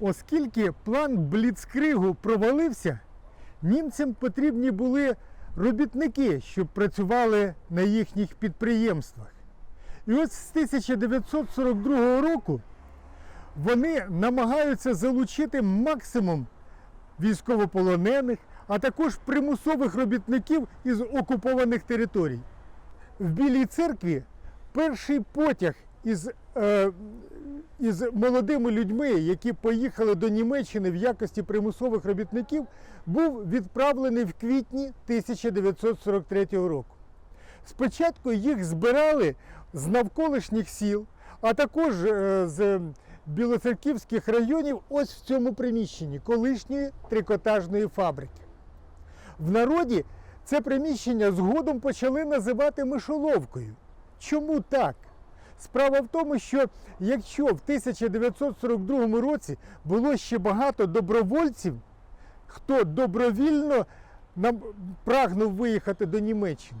Оскільки план Бліцкригу провалився, німцям потрібні були робітники, щоб працювали на їхніх підприємствах. І ось з 1942 року вони намагаються залучити максимум військовополонених, а також примусових робітників із окупованих територій. В Білій церкві перший потяг із, е, із молодими людьми, які поїхали до Німеччини в якості примусових робітників, був відправлений в квітні 1943 року. Спочатку їх збирали з навколишніх сіл, а також е, з білоцерківських районів, ось в цьому приміщенні колишньої трикотажної фабрики. В народі це приміщення згодом почали називати мишоловкою. Чому так? Справа в тому, що якщо в 1942 році було ще багато добровольців, хто добровільно прагнув виїхати до Німеччини,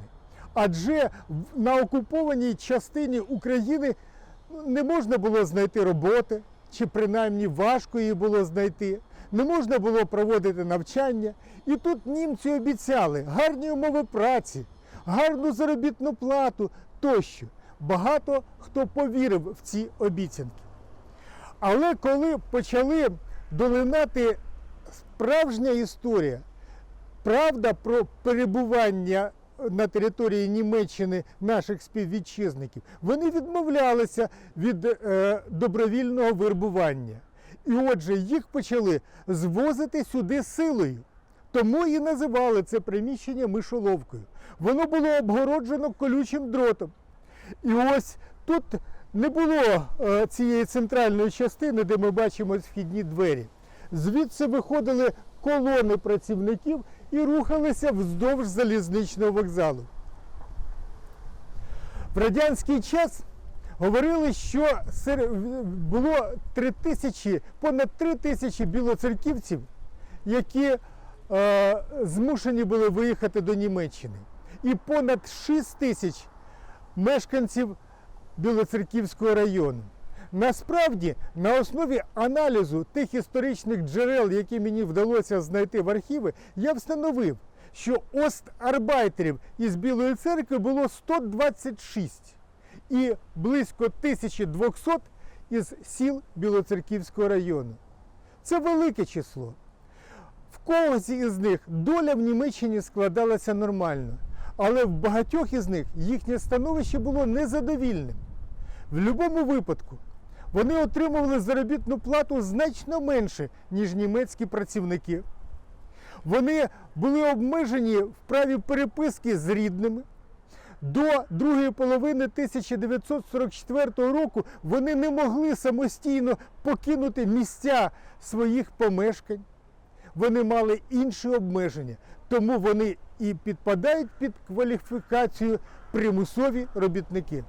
адже на окупованій частині України ну, не можна було знайти роботи, чи принаймні важко її було знайти. Не можна було проводити навчання. І тут німці обіцяли гарні умови праці, гарну заробітну плату тощо. Багато хто повірив в ці обіцянки. Але коли почали долинати справжня історія, правда про перебування на території Німеччини наших співвітчизників, вони відмовлялися від е, добровільного вербування. І отже, їх почали звозити сюди силою. Тому і називали це приміщення мишоловкою. Воно було обгороджено колючим дротом. І ось тут не було е, цієї центральної частини, де ми бачимо вхідні двері. Звідси виходили колони працівників і рухалися вздовж залізничного вокзалу. В радянський час говорили, що було 3 тисячі, понад 3 тисячі білоцерківців, які е, змушені були виїхати до Німеччини. І понад 6 тисяч мешканців Білоцерківського району. Насправді, на основі аналізу тих історичних джерел, які мені вдалося знайти в архіви, я встановив, що остарбайтерів із Білої церкви було 126 і близько 1200 із сіл Білоцерківського району. Це велике число. В когось із них доля в Німеччині складалася нормально, але в багатьох із них їхнє становище було незадовільним. В будь-якому випадку вони отримували заробітну плату значно менше, ніж німецькі працівники. Вони були обмежені в праві переписки з рідними. До другої половини 1944 року вони не могли самостійно покинути місця своїх помешкань вони мали інші обмеження, тому вони і підпадають під кваліфікацію примусові робітники.